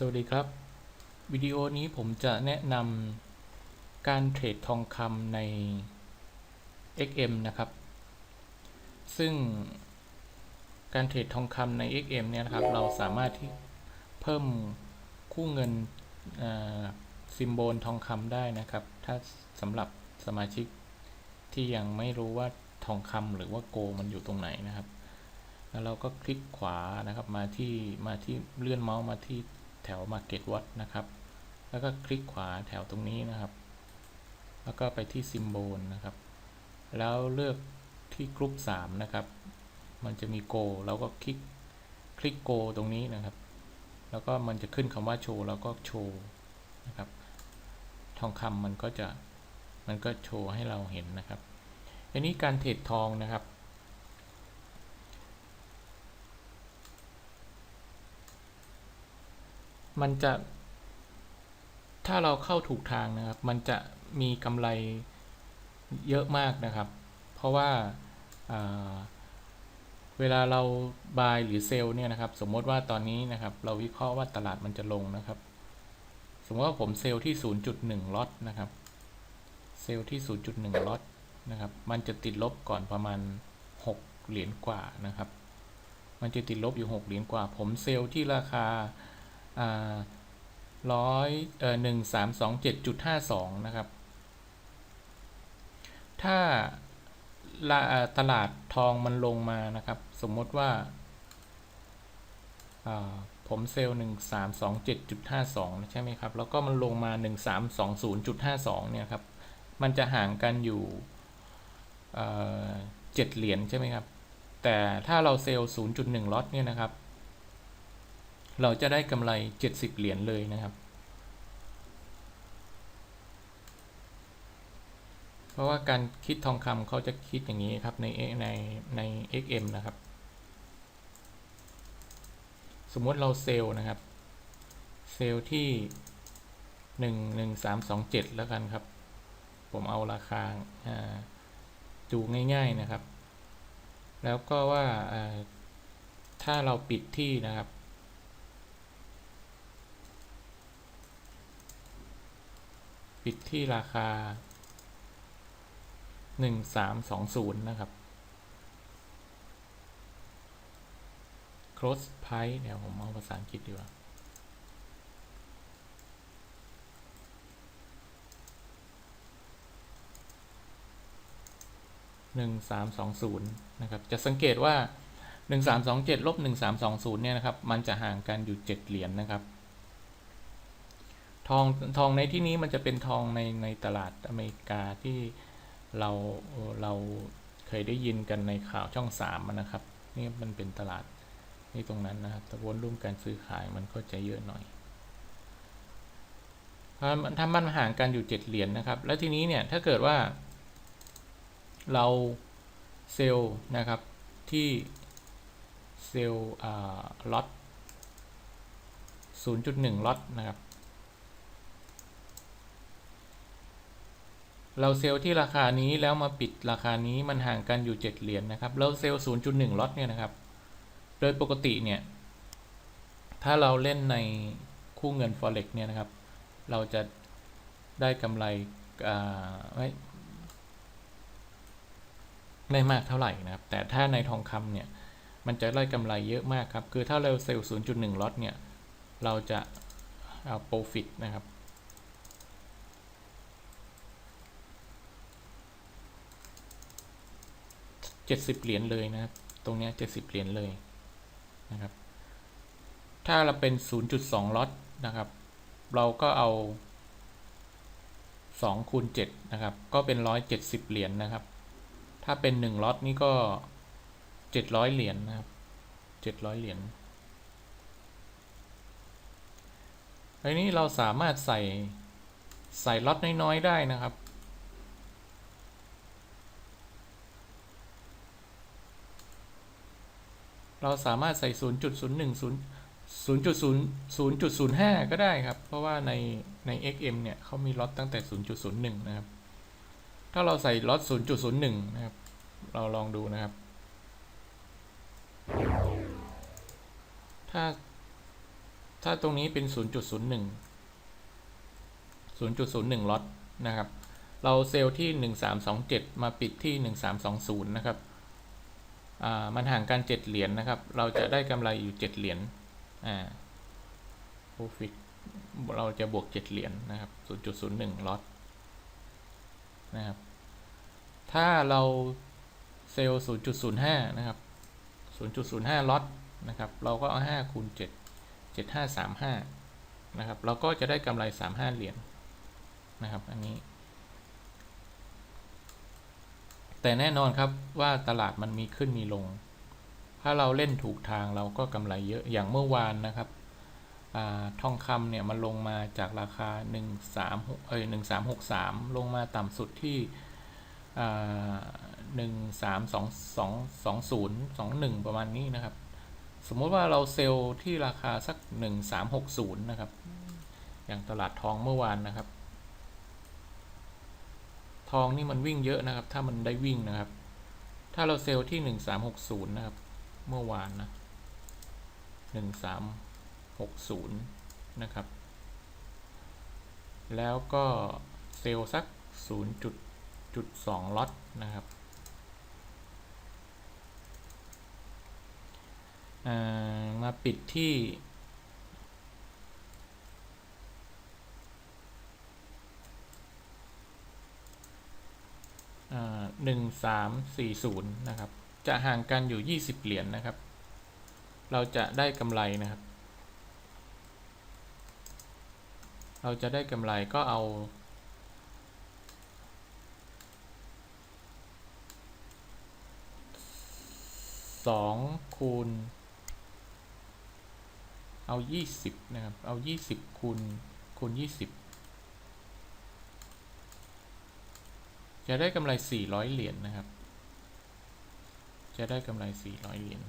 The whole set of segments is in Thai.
สวัสดีครับ วิดีโอนี้ผมจะแนะนำการเทรดทองคำใน XM นะครับ ซึ่งการเทรดทองคำใน XM เนี่ยนะครับ เราสามารถที่เพิ่มคู่เงินซิมโบลทองคำได้นะครับ ถ้าสำหรับสมาชิกที่ยังไม่รู้ว่าทองคำหรือว่าโกมันอยู่ตรงไหนนะครับ แล้วเราก็คลิกขวานะครับมาที่มาที่เลื่อนเมาส์มาที่ แถว Market Watch นะครับ แล้วก็คลิกขวาแถวตรงนี้นะครับ แล้วก็ไปที่ Symbol นะครับ แล้วเลือกที่กรุ๊ป3นะครับ มันจะมี Go เราก็คลิกคลิก Go ตรงนี้นะครับ แล้วก็มันจะขึ้นคำว่าโชว์แล้วก็โชว์นะครับ ทองคำมันก็จะมันก็โชว์ให้เราเห็นนะครับอันนี้การเทรดทองนะครับ มันจะ ถ้าเราเข้าถูกทางนะครับ มันจะมีกำไรเยอะมากนะครับ เพราะว่าเวลาเราบายหรือเซลล์เนี่ยนะครับ สมมติว่าตอนนี้นะครับ เราวิเคราะห์ว่าตลาดมันจะลงนะครับ สมมติว่าผมเซลล์ที่ 0.1ล็อตนะครับ เซลล์ที่ 0.1ล็อตนะครับ มันจะติดลบก่อนประมาณ 6 เหรียญกว่านะครับ มันจะติดลบอยู่ 6 เหรียญกว่า ผมเซลล์ที่ราคา ร้อยเอ่อหนึ่งสามสองเจ็ดจุดห้าสองนะครับ ถ้าตลาดทองมันลงมานะครับ สมมติว่า ผมเซลล์หนึ่งสามสองเจ็ดจุดห้าสองใช่ไหมครับ แล้วก็มันลงมาหนึ่งสามสองศูนย์จุดห้าสองเนี่ยครับ มันจะห่างกันอยู่เจ็ดเหรียญใช่ไหมครับ แต่ถ้าเราเซลล์ศูนย์จุดหนึ่งล็อตเนี่ยนะครับ เราจะได้กำไร 70 เหรียญเลยนะครับ เพราะว่าการคิดทองคำเขาจะคิดอย่างนี้ครับในในใน XM นะครับ สมมติเราเซลล์นะครับ เซลล์ที่ 11327 แล้วกันครับ ผมเอาราคาจูง่ายๆนะครับ แล้วก็ว่าถ้าเราปิดที่นะครับ ปิดที่ราคา 1320 นะครับ close price เดี๋ยวผมเอาภาษาอังกฤษดีกว่า 1320 นะครับ จะสังเกตว่า 1327ลบ1320 เนี่ยนะครับ มันจะห่างกันอยู่ 7 เหรียญนนะครับ ทองทองในที่นี้มันจะเป็นทองในในตลาดอเมริกาที่เราเราเคยได้ยินกันในข่าวช่องสามนะครับ นี่มันเป็นตลาดนี่ตรงนั้นนะครับตะวนรุ่มการซื้อขายมันก็จะเยอะหน่อยถ้ามันห่างกันอยู่เจ็ดเหรียญนนะครับ แล้วทีนี้เนี่ยถ้าเกิดว่า เราเซลล์นะครับที่เซลล์ล็อต0.1 ล็อตนะครับ เราเซลล์ที่ราคานี้แล้วมาปิดราคานี้มันห่างกันอยู่ 7 เหรียญนนะครับ เราเซลล์ 0.1 ล็อตเนี่ยนะครับ โดยปกติเนี่ย ถ้าเราเล่นในคู่เงิน forex เนี่ยนะครับ เราจะได้กำไรไม่ไม่มากเท่าไหร่นะครับ แต่ถ้าในทองคำเนี่ย มันจะได้กำไรเยอะมากครับ คือถ้าเราเซลล์ 0.1 ล็อตเนี่ย เราจะเอา profit นะครับ 70 เหรียญเลยนะครับ ตรงนี้ 70 เหรียญเลยนะครับ ถ้าเราเป็น 0.2 ล็อตนะครับ เราก็เอา2คูณ7นะครับ ก็เป็น 170 เหรียญนนะครับ ถ้าเป็น 1 ล็อตนี่ก็ 700 เหรียญนนะครับ 700 เหรียญอันนี้เราสามารถใส่ใส่ล็อตน้อยๆได้นะครับ เราสามารถใส่ 0.01 0.0 0.05 ก็ได้ครับ เพราะว่าในใน XM เนี่ยเขามีล็อตตั้งแต่ 0.01 นะครับ ถ้าเราใส่ล็อต 0.01 นะครับ เราลองดูนะครับ ถ้าถ้าตรงนี้เป็น 0.01 0.01 ล็อตนะครับ เราเซลล์ที่ 1327 มาปิดที่ 1320 นะครับ มันห่างกัน 7 เหรียญนนะครับ เราจะได้กำไรอยู่ 7 เหรียญอ่า profit เราจะบวก 7 เหรียญนะครับ 0.01ล็อตนะครับ ถ้าเราเซลล์ 0.05 นะครับ 0.05ล็อตนะครับ เราก็เอา 5 คูณ 7 7535 นะครับ เราก็จะได้กำไร 35 เหรียญนะครับ อันนี้ แต่แน่นอนครับว่าตลาดมันมีขึ้นมีลง ถ้าเราเล่นถูกทางเราก็กำไรเยอะอย่างเมื่อวานนะครับอทองคำเนี่ยมันลงมาจากราคา 136เอ้ย1363 ลงมาต่ำสุดที่หนึ่งสามสองสองสองศูนย์สองหนึ่งประมาณนี้นะครับ สมมติว่าเราเซลล์ที่ราคาสักหนึ่งสามหกศูนย์นะครับ อย่างตลาดทองเมื่อวานนะครับ ทองนี่มันวิ่งเยอะนะครับ ถ้ามันได้วิ่งนะครับ ถ้าเราเซลล์ที่หนึ่งสามหกศูนย์นะครับ เมื่อวานนะหนึ่งสามหกศูนย์นะครับ แล้วก็เซลล์สักศูนย์จุดจุดสองล็อตนะครับมาปิดที่ 1340 นะครับ จะห่างกันอยู่ 20 เหรียญนนะครับ เราจะได้กำไรนะครับ เราจะได้กำไรก็เอาสองคูณ เอา 20 นะครับ เอา 20 คูณคูณ 20 จะได้กำไรสี่ร้อยเหรียญนนะครับ จะได้กำไรสี่ร้อยเหรียญ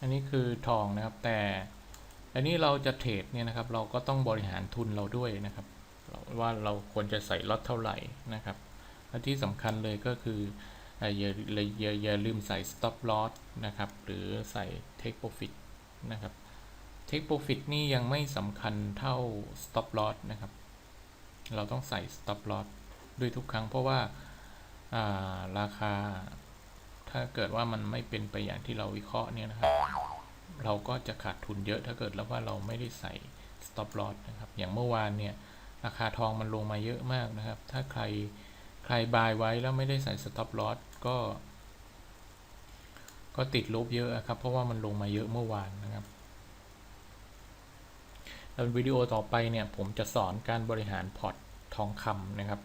อันนี้คือทองนะครับแต่อันนี้เราจะเทรดเนี่ยนะครับ เราก็ต้องบริหารทุนเราด้วยนะครับ ว่าเราควรจะใส่ล็อตเท่าไหร่นะครับและที่สำคัญเลยก็คือ อย่าอย่าอย่าลืมใส่ stop loss นะครับ หรือใส่ take profit นะครับ take profit นี่ยังไม่สำคัญเท่า stop loss นะครับ เราต้องใส่ stop loss ด้วยทุกครั้งเพราะว่าราคา ถ้าเกิดว่ามันไม่เป็นไปอย่างที่เราวิเคราะห์เนี่ยนะครับ เราก็จะขาดทุนเยอะถ้าเกิดแล้วว่าเราไม่ได้ใส่ stop loss นะครับ อย่างเมื่อวานเนี่ยราคาทองมันลงมาเยอะมากนะครับ ถ้าใคร รบายไว้แล้วไม่ได้ใส่ stop loss ก็ ก็ติดลบเยอะครับ เพราะว่ามันลงมาเยอะเมื่อวานนะครับแล้ววิดีโอต่อไปเนี่ย ผมจะสอนการบริหารพอร์ตทองคำนะครับ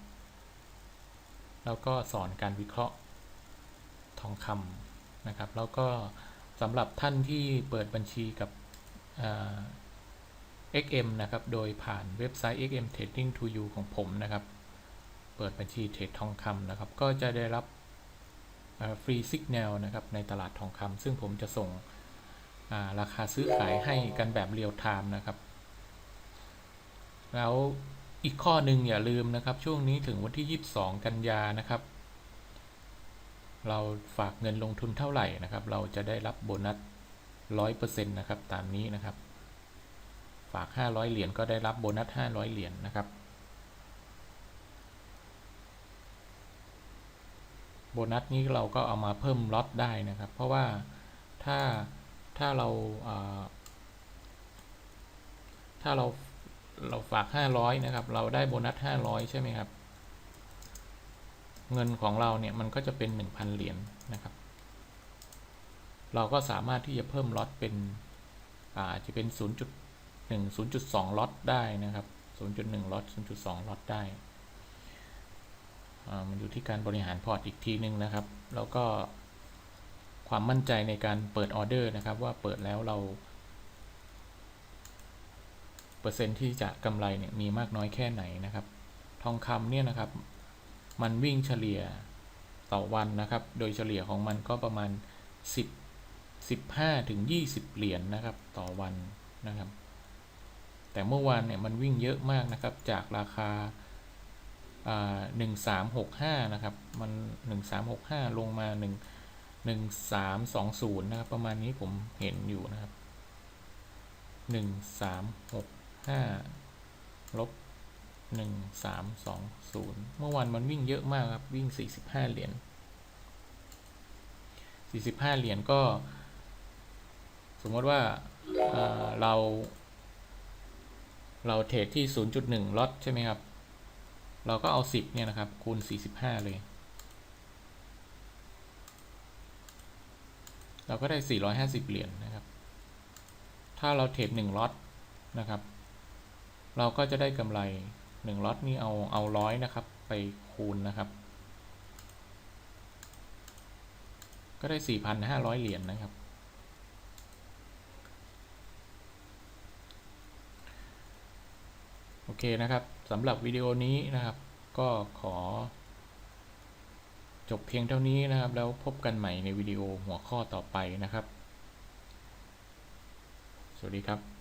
แล้วก็สอนการวิเคราะห์ทองคำนะครับ แล้วก็สำหรับท่านที่เปิดบัญชีกับ XM นะครับ โดยผ่านเว็บไซต์ XM Trading to You ของผมนะครับ เปิดบัญชีเทรดทองคำนะครับ ก็จะได้รับฟรีสิกแนลนะครับ ในตลาดทองคำซึ่งผมจะส่งราคาซื้อขายให้กันแบบเรียลไทม์นะครับ แล้วอีกข้อหนึ่งอย่าลืมนะครับ ช่วงนี้ถึงวันที่ 22 กันยานะครับ เราฝากเงินลงทุนเท่าไหร่นะครับ เราจะได้รับโบนัสร้อยเปอร์เซ็นต์นะครับ ตามนี้นะครับ ฝากห้าร้อยเหรียญก็ได้รับโบนัสห้าร้อยเหรียญนะครับ โบนัสนี้เราก็เอามาเพิ่มล็อตได้นะครับ เพราะว่าถ้าถ้าเราถ้าเราเราฝากห้าร้อยนะครับ เราได้โบนัสห้าร้อยใช่ไหมครับ เงินของเราเนี่ยมันก็จะเป็น 1,000 เหรียญนนะครับ เราก็สามารถที่จะเพิ่มล็อตเป็นอาจจะเป็น 0.1 0.2 ล็อตได้นะครับ 0.1 ล็อต 0.2 ล็อตได้ มันอยู่ที่การบริหารพอร์ตอีกทีนึงนะครับ แล้วก็ความมั่นใจในการเปิดออเดอร์นะครับ ว่าเปิดแล้วเรา เปอร์เซ็นต์ที่จะกำไรเนี่ยมีมากน้อยแค่ไหนนะครับ ทองคำเนี่ยนะครับ มันวิ่งเฉลี่ยต่อวันนะครับ โดยเฉลี่ยของมันก็ประมาณ 10 15ถึง20 เหรียญนนะครับ ต่อวันนะครับ แต่เมื่อวานเนี่ยมันวิ่งเยอะมากนะครับ จากราคา หนึ่งสามหกห้านะครับ มันหนึ่งสามหกห้าลงมาหนึ่งหนึ่งสามสองศูนย์นะครับ ประมาณนี้ผมเห็นอยู่นะครับหนึ่งสามหกห้าลบหนึ่งสามสองศูนย์เมื่อวานมันวิ่งเยอะมากครับ วิ่งสี่สิบห้าเหรียญสี่สิบห้าเหรียญก็ สมมติว่าเรา เราเทรดที่0.1ล็อตใช่ไหมครับ เราก็เอา 10 เนี่ยนะครับ คูณ 45 เลย เราก็ได้ 450 เหรียญนนะครับ ถ้าเราเทรด1ล็อตนะครับ เราก็จะได้กำไร 1ล็อตนี่เอาเอาร้อยนะครับ ไปคูณนะครับ ก็ได้ 4,500 เหรียญนนะครับ โอ เคนะครับสำหรับวิดีโอนี้นะครับ ก็ขอ จบเพียงเท่านี้นะครับ แล้วพบกันใหม่ในวิดีโอหัวข้อต่อไปนะครับ สวัสดีครับ